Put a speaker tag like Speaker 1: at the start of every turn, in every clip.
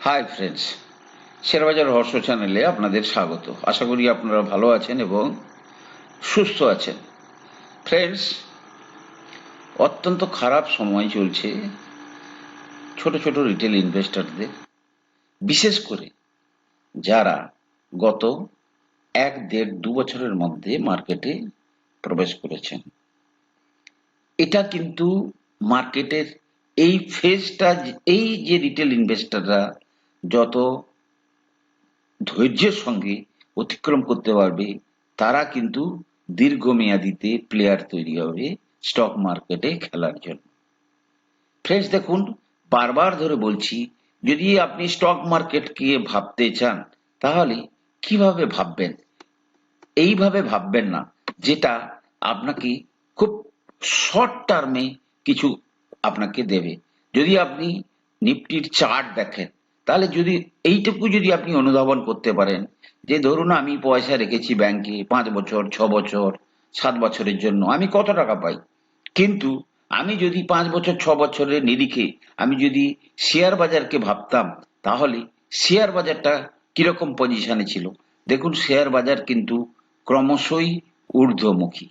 Speaker 1: Hi friends শেয়ারবাজার রহস্য চ্যানেলে আপনাদের স্বাগত। আশা করি আপনারা ভালো আছেন এবং সুস্থ আছেন। ফ্রেন্ডস অত্যন্ত খারাপ সময় চলছে ছোট ছোট রিটেল ইনভেস্টরদের বিশেষ করে যারা গত এক, দেড়, দু বছরের মধ্যে মার্কেটে প্রবেশ করেছেন। এটা কিন্তু মার্কেটের এই ফেজটা এই যে রিটেল ইনভেস্টররা যত ধৈর্যের সঙ্গে অতিক্রম করতে পারবে, তারা কিন্তু দীর্ঘমেয়াদিতে প্লেয়ার তৈরি হবে স্টক মার্কেটে খেলার জন্য। ফ্রেন্ডস দেখুন, বারবার ধরে বলছি, যদি আপনি স্টক মার্কেটকে ভাবতে চান, তাহলে কীভাবে ভাববেন? এইভাবে ভাববেন না, যেটা আপনাকে খুব শর্ট টার্মে কিছু আপনাকে দেবে। যদি আপনি নিফটির চার্ট দেখেন তাহলে যদি এইটুকু যদি আপনি অনুধাবন করতে পারেন, যে ধরুন আমি পয়সা রেখেছি ব্যাংকে পাঁচ বছর, ছ বছর, সাত বছরের জন্য, আমি কত টাকা পাই? কিন্তু আমি যদি পাঁচ বছর, ছ বছরের নিরিখে আমি যদি শেয়ার বাজারকে ভাবতাম, তাহলে শেয়ার বাজারটা কীরকম পজিশনে ছিল? দেখুন শেয়ার বাজার কিন্তু ক্রমশই ঊর্ধ্বমুখী।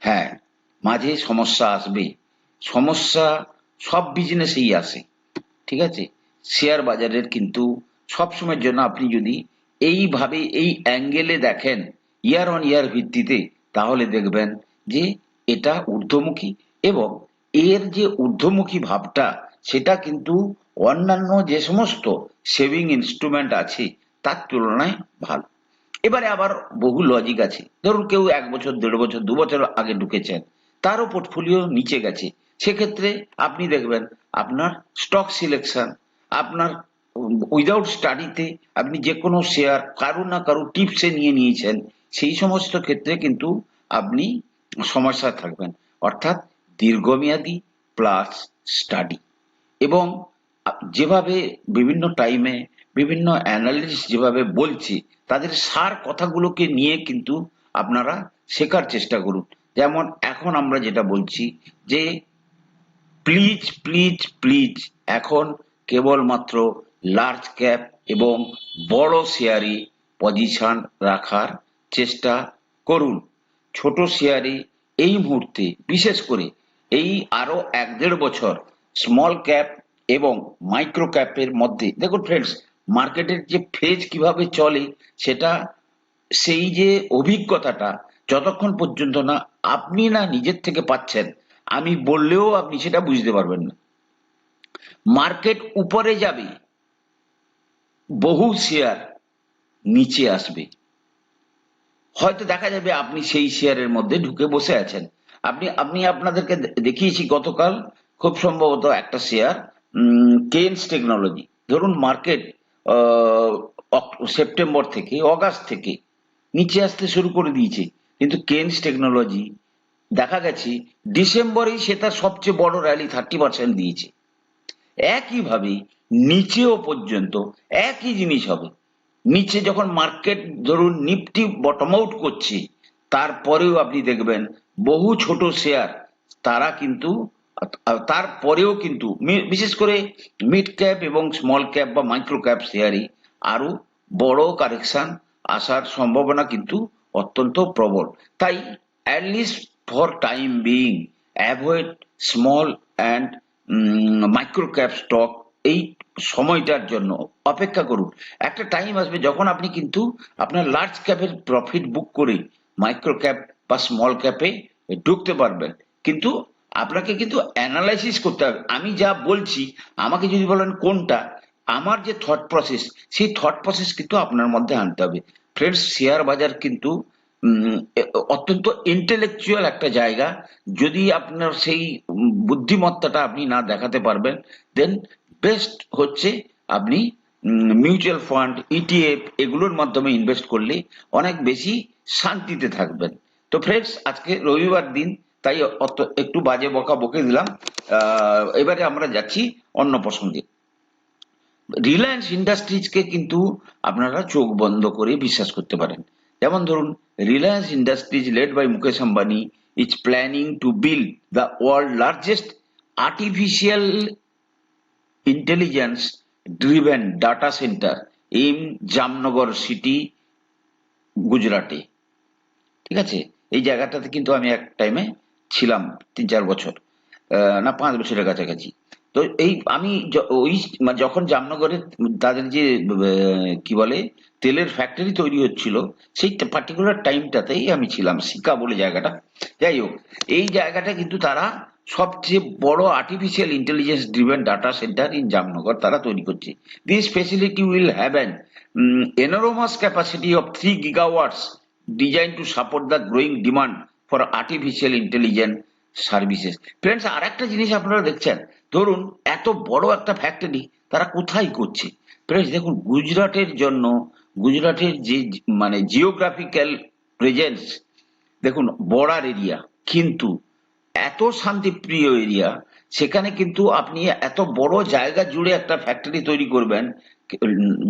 Speaker 1: হ্যাঁ মাঝে সমস্যা আসবে। সমস্যা সব বিজনেসেই আসে। ঠিক আছে? শেয়ার বাজারের কিন্তু সবসময়ের জন্য আপনি যদি এইভাবে এই অ্যাঙ্গেলে দেখেন ইয়ার অন ইয়ার ভিত্তিতে, তাহলে দেখবেন যে এটা ঊর্ধ্বমুখী এবং এর যে ঊর্ধ্বমুখী ভাবটা, সেটা কিন্তু অন্যান্য যে সমস্ত সেভিং ইনস্ট্রুমেন্ট আছে, তার তুলনায় ভালো। এবারে আবার বহু লজিক আছে। ধরুন কেউ এক বছর, দেড় বছর, দু বছর আগে ঢুকেছেন, তারও পোর্টফোলিও নিচে গেছে। সেক্ষেত্রে আপনি দেখবেন আপনার স্টক সিলেকশন আপনার উইদাউট স্টাডিতে আপনি যে কোনো শেয়ার কারও না কারও টিপসে নিয়ে নিয়েছেন, সেই সমস্ত ক্ষেত্রে কিন্তু আপনি সমস্যায় থাকবেন। অর্থাৎ দীর্ঘমেয়াদী প্লাস স্টাডি এবং যেভাবে বিভিন্ন টাইমে বিভিন্ন অ্যানালিস্ট যেভাবে বলছে, তাদের সার কথাগুলোকে নিয়ে কিন্তু আপনারা শেখার চেষ্টা করুন। যেমন এখন আমরা যেটা বলছি যে প্লিজ প্লিজ প্লিজ এখন কেবলমাত্র লার্জ ক্যাপ এবং বড় শেয়ারি পজিশন রাখার চেষ্টা করুন। ছোট শেয়ারি এই মুহূর্তে, বিশেষ করে এই আরও এক দেড় বছর স্মল ক্যাপ এবং মাইক্রো ক্যাপের মধ্যে, দেখুন ফ্রেন্ডস মার্কেটের যে ফেজ কীভাবে চলে সেটা, সেই যে অভিজ্ঞতাটা যতক্ষণ পর্যন্ত না আপনি না নিজের থেকে পাচ্ছেন, আমি বললেও আপনি সেটা বুঝতে পারবেন না। মার্কেট উপরে যাবে, বহু শেয়ার নিচে আসবে। হয়তো দেখা যাবে আপনি সেই শেয়ারের মধ্যে ঢুকে বসে আছেন। আপনি আপনি আপনাদেরকে দেখিয়েছি গতকাল খুব সম্ভবত একটা শেয়ার কেন্স টেকনোলজি ধরুন মার্কেট সেপ্টেম্বর থেকে, অগাস্ট থেকে নিচে আসতে শুরু করে দিয়েছে। কিন্তু কেন্স টেকনোলজি দেখা গেছে, ডিসেম্বরেই সে তার সবচেয়ে বড় র্যালি থার্টি পার্সেন্ট দিয়েছে। একইভাবে নিচেও পর্যন্ত একই জিনিস হবে। নিচে যখন মার্কেট ধরুন নিফটি বটম আউট করছে, তারপরেও আপনি দেখবেন বহু ছোট শেয়ার তারা কিন্তু, তারপরেও কিন্তু, বিশেষ করে মিড ক্যাপ এবং স্মল ক্যাপ বা মাইক্রো ক্যাপ শেয়ারে আরও বড় কারেকশন আসার সম্ভাবনা কিন্তু অত্যন্ত প্রবল। তাই at least for time being avoid small and micro cap stock এই সময়টার জন্য অপেক্ষা করুন। একটা টাইম আসবে যখন আপনি কিন্তু আপনার লার্জ ক্যাপের প্রফিট বুক করে মাইক্রো ক্যাপ বা স্মল ক্যাপে ঢুকতে পারবেন। কিন্তু আপনাকে কিন্তু অ্যানালাইসিস করতে হবে। আমি যা বলছি, আমাকে যদি বলেন কোনটা, আমার যে থট প্রসেস সেই থট প্রসেস কিন্তু আপনার মধ্যে আনতে হবে। ফ্রেন্ডস শেয়ার বাজার কিন্তু অত্যন্ত ইন্টেলেকচুয়াল একটা জায়গা। যদি আপনার সেই বুদ্ধিমত্তাটা আপনি না দেখাতে পারবেন দেন বেস্ট হচ্ছে আপনি মিউচুয়াল ফান্ড ইটিএফ এগুলোর মাধ্যমে ইনভেস্ট করলে অনেক বেশি শান্তিতে থাকবেন। তো ফ্রেন্ডস আজকে রবিবার দিন, তাই অত একটু বাজে বকা বকে দিলাম। এবারে আমরা যাচ্ছি অন্য প্রসঙ্গে। রিলায়েন্স ইন্ডাস্ট্রিজকে কিন্তু আপনারা চোখ বন্ধ করে বিশ্বাস করতে পারেন। যেমন ধরুন Reliance Industries led by Mukesh Ambani is planning to build the world largest artificial intelligence driven data centre in Jamnagar city গুজরাটে ঠিক আছে? এই জায়গাটাতে কিন্তু আমি এক টাইমে ছিলাম তিন চার বছর। না, পাঁচ বছরের কাছাকাছি। তো এই আমি ওই মানে যখন জামনগরে তাদের যে কি বলে, তেলের ফ্যাক্টরি তৈরি হচ্ছিল, সেই পার্টিকুলার টাইমটাতেই আমি ছিলাম সিকা বলে জায়গাটা। যাই হোক, এই জায়গাটা কিন্তু তারা সবচেয়ে বড় artificial intelligence driven data centre in Jamnagar তারা তৈরি করছে। This facility will have an enormous capacity of 3 gigawatts designed to support the growing demand for artificial intelligence services friends আর একটা জিনিস আপনারা দেখছেন। ধরুন, এত বড় একটা ফ্যাক্টরি তারা কোথায় করছে? ফ্রেন্ডস দেখুন, গুজরাটের জন্য, গুজরাটের যে মানে জিওগ্রাফিক্যাল প্রেজেন্স দেখুন বর্ডার এরিয়া কিন্তু এত শান্তিপ্রিয় এরিয়া সেখানে কিন্তু আপনি এত বড় জায়গা জুড়ে একটা ফ্যাক্টরি তৈরি করবেন,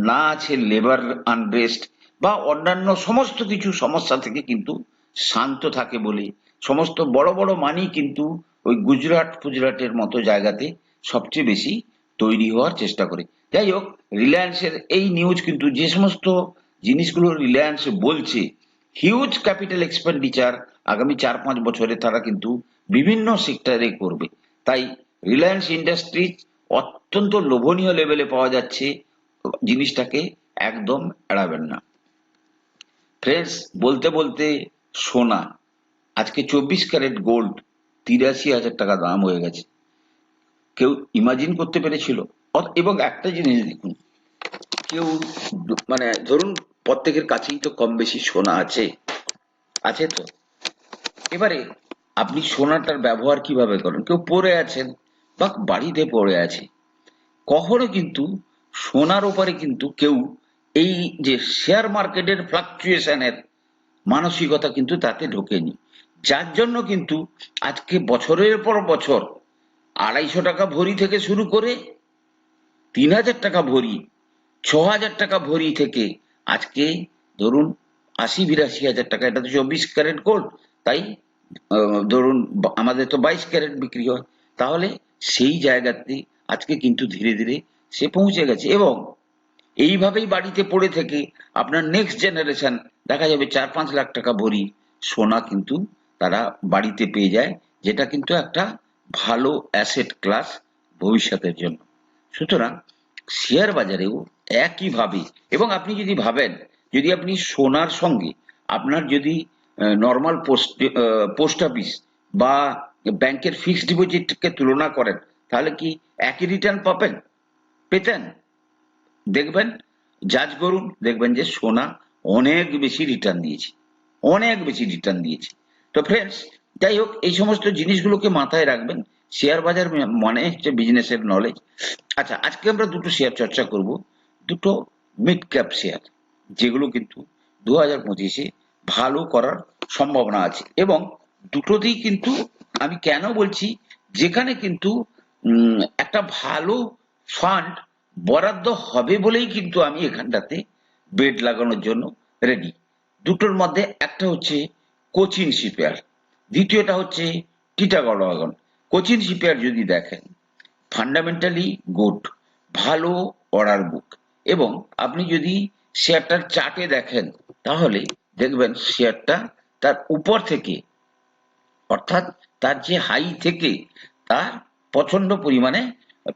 Speaker 1: না আছে লেবার আনরেস্ট বা অন্যান্য সমস্ত কিছু সমস্যা থেকে কিন্তু শান্ত থাকে বলে সমস্ত বড় বড় মানি কিন্তু ওই গুজরাট ফুজরাটের মতো জায়গাতে সবচেয়ে বেশি তৈরি হওয়ার চেষ্টা করে। যাই হোক, রিলায়েন্সের এই নিউজ কিন্তু যে সমস্ত জিনিসগুলো রিলায়েন্স বলছে হিউজ ক্যাপিটাল এক্সপেন্ডিচার আগামী চার পাঁচ বছরে তারা কিন্তু বিভিন্ন সেক্টরে করবে। তাই রিলায়েন্স ইন্ডাস্ট্রিজ অত্যন্ত লোভনীয় লেভেলে পাওয়া যাচ্ছে, জিনিসটাকে একদম এড়াবেন না। ফ্রেন্ডস বলতে বলতে সোনা। আজকে চব্বিশ ক্যারেট গোল্ড তিরাশি হাজার টাকা দাম হয়ে গেছে। কেউ ইমাজিন করতে পেরেছিল। এবং একটা জিনিস দেখুন, কেউ মানে ধরুন প্রত্যেকের কাছেই তো কম বেশি সোনা আছে আছে তো। এবারে আপনি সোনাটার ব্যবহার কীভাবে করেন? কেউ পড়ে আছেন, বা বাড়িতে পড়ে আছে। কখনো কিন্তু সোনার উপরে কিন্তু কেউ এই যে শেয়ার মার্কেটের ফ্লাকচুয়েশনের মানসিকতা কিন্তু তাতে ঢোকেনি। যার জন্য কিন্তু আজকে বছরের পর বছর আড়াইশো টাকা ভরি থেকে শুরু করে তিন হাজার টাকা ভরি, ছ হাজার টাকা ভরি থেকে আজকে ধরুন আশি, বিরাশি হাজার টাকা, এটা তো চব্বিশ ক্যারেট গোল্ড তাই ধরুন আমাদের তো বাইশ ক্যারেট বিক্রি হয়। তাহলে সেই জায়গাতে আজকে কিন্তু ধীরে ধীরে সে পৌঁছে গেছে এবং এইভাবেই বাড়িতে পড়ে থেকে আপনার নেক্সট জেনারেশন দেখা যাবে চার পাঁচ লাখ টাকা ভরি, সোনা কিন্তু তারা বাড়িতে পেয়ে যায়, যেটা কিন্তু একটা ভালো অ্যাসেট ক্লাস ভবিষ্যতের জন্য। সুতরাং শেয়ার বাজারেও একইভাবে, এবং আপনি যদি ভাবেন, যদি আপনি সোনার সঙ্গে আপনার যদি নর্মাল পোস্ট পোস্ট অফিস বা ব্যাংকের ফিক্সড ডিপোজিটকে তুলনা করেন, তাহলে কি একই রিটার্ন পাবেন? পেতেন। দেখবেন জাজ করুন, দেখবেন যে সোনা অনেক বেশি রিটার্ন দিয়েছে, অনেক বেশি রিটার্ন দিয়েছে। তো ফ্রেন্ডস যাই হোক, এই সমস্ত জিনিসগুলোকে মাথায় রাখবেন। শেয়ার বাজার মানে হচ্ছে বিজনেসের নলেজ আচ্ছা আজকে আমরা দুটো শেয়ার চর্চা করব। দুটো মিড ক্যাপ শেয়ার যেগুলো কিন্তু দু হাজার পঁচিশে ভালো করার সম্ভাবনা আছে। এবং দুটোতেই কিন্তু আমি কেন বলছি, যেখানে কিন্তু একটা ভালো ফান্ড বরাদ্দ হবে বলেই কিন্তু আমি এখানটাতে বেড লাগানোর জন্য রেডি দুটোর মধ্যে একটা হচ্ছে কোচিন শিপইয়ার্ড দ্বিতীয়টা হচ্ছে টিটাগড়, ওয়াগন। কোচিন শিপইয়ার্ড যদি দেখেন ফান্ডামেন্টালি গুড ভালো অর্ডার বুক এবং আপনি যদি শেয়ারটার চার্টে দেখেন, তাহলে দেখবেন শেয়ারটা তার উপর থেকে, অর্থাৎ তার যে হাই থেকে তার প্রচণ্ড পরিমাণে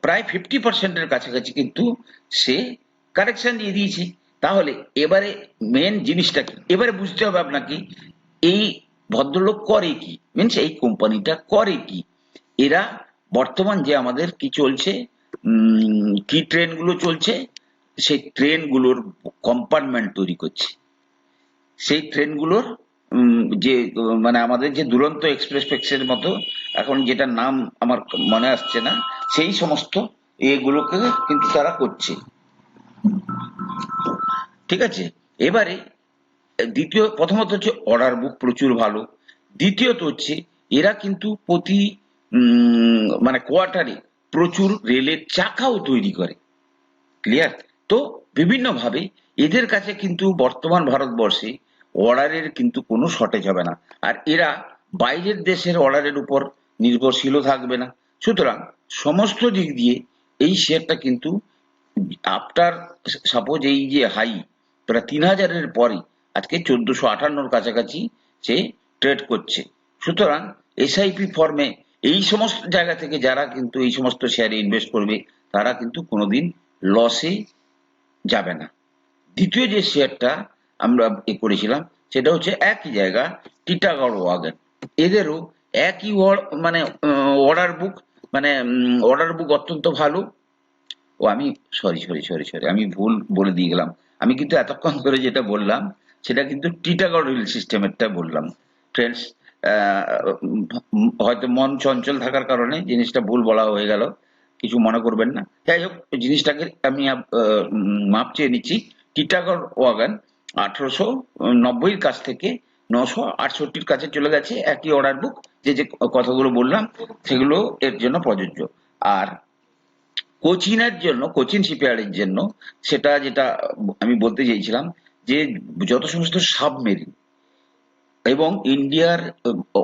Speaker 1: প্রায় ফিফটি পার্সেন্টের কাছাকাছি কিন্তু সে কারেকশন দিয়ে দিয়েছে। তাহলে এবারে মেন জিনিসটা কি? এবারে বুঝতে হবে আপনাকে এই ভদ্রলোক করে কি? মিনস এই কোম্পানিটা করে কি? এরা বর্তমান যে আমাদের কি চলছে কি ট্রেনগুলো চলছে, সেই ট্রেনগুলোর কম্পার্টমেন্ট তৈরি করছে। সেই ট্রেনগুলোর যে মানে আমাদের যে দুরন্ত এক্সপ্রেস এর মতো এখন যেটা নাম আমার মনে আসছে না, সেই সমস্ত এগুলোকে কিন্তু তারা করছে। ঠিক আছে? এবারে দ্বিতীয়, প্রথমত হচ্ছে অর্ডার বুক প্রচুর ভালো। দ্বিতীয়ত হচ্ছে, এরা কিন্তু প্রতি মানে কোয়ার্টারে প্রচুর রেলের চাকাও তৈরি করে। ক্লিয়ার তো বিভিন্নভাবে এদের কাছে কিন্তু বর্তমান ভারতবর্ষে অর্ডারের কিন্তু কোনো শর্টেজ হবে না। আর এরা বাইরের দেশের অর্ডারের উপর নির্ভরশীলও থাকবে না। সুতরাং সমস্ত দিক দিয়ে এই শেয়ারটা কিন্তু আফটার সাপোজ এই যে হাই প্রায় তিন হাজারের পরে আজকে চোদ্দশো আটান্নর কাছাকাছি সে ট্রেড করছে। সুতরাং এসআইপি ফর্মে এই সমস্ত জায়গা থেকে যারা কিন্তু এই সমস্ত শেয়ারে ইনভেস্ট করবে, তারা কিন্তু কোনোদিন লসে যাবে না। দ্বিতীয় যে শেয়ারটা আমরা এ করেছিলাম, সেটা হচ্ছে একই জায়গা টিটাগড় ওয়াগন এদেরও একই মানে অর্ডার বুক মানে অর্ডার বুক অত্যন্ত ভালো। ও, আমি সরি সরি সরি সরি আমি ভুল বলে দিয়ে গেলাম। আমি কিন্তু এতক্ষণ ধরে যেটা বললাম সেটা কিন্তু টিটাগড় রিল সিস্টেমেরটা বললাম। ফ্রেন্ডস হয়তো মন চঞ্চল থাকার কারণে জিনিসটা ভুল বলা হয়ে গেল, কিছু মনে করবেন না। যাই হোক, জিনিসটাকে আমি মাপ চেয়ে নিচ্ছি। টিটাগড় ওয়াগান আঠারোশো নব্বইয়ের কাছ থেকে নশো আটষট্টির কাছে চলে গেছে, একই অর্ডার বুক যে যে কথাগুলো বললাম, সেগুলো এর জন্য প্রযোজ্য। আর কোচিনের জন্য, কোচিন শিপইয়ার্ডের জন্য, সেটা যেটা আমি বলতে চাইছিলাম যে যত সমস্ত সাবমেরিন এবং ইন্ডিয়ার,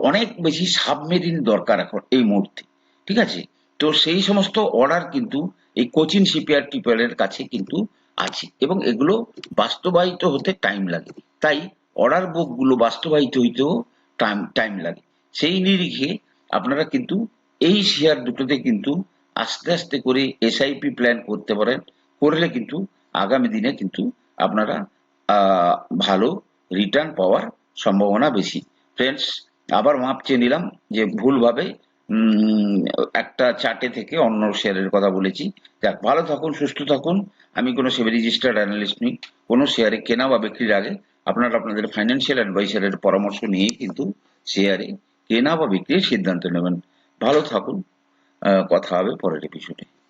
Speaker 1: অনেক বেশি সাবমেরিন দরকার এখন এই মুহূর্তে, ঠিক আছে? তো সেই সমস্ত অর্ডার কিন্তু এই কোচিন শিপইয়ার্ড টিপিয়ার্ডের কাছে কিন্তু আছে এবং এগুলো বাস্তবায়িত হতে টাইম লাগে। তাই অর্ডার বুকগুলো বাস্তবায়িত হইতেও টাইম টাইম লাগে। সেই নিরিখে আপনারা কিন্তু এই শেয়ার দুটোতে কিন্তু আস্তে আস্তে করে এসআইপি প্ল্যান করতে পারেন। করলে কিন্তু আগামী দিনে কিন্তু আপনারা ভালো রিটার্ন পাওয়ার সম্ভাবনা বেশি। ফ্রেন্ডস আবার মাপ চেয়ে নিলাম যে ভুলভাবে একটা চার্টে থেকে অন্য শেয়ারের কথা বলেছি। যাক, ভালো থাকুন, সুস্থ থাকুন। আমি কোনো সেভি রেজিস্টার্ড অ্যানালিস্ট নই। কোনো শেয়ারে কেনা বা বিক্রির আগে আপনারা আপনাদের ফাইন্যান্সিয়াল অ্যাডভাইসারের পরামর্শ নিয়ে কিন্তু শেয়ারে কেনা বা বিক্রির সিদ্ধান্ত নেবেন। ভালো থাকুন। কথা হবে পরের এপিসোডে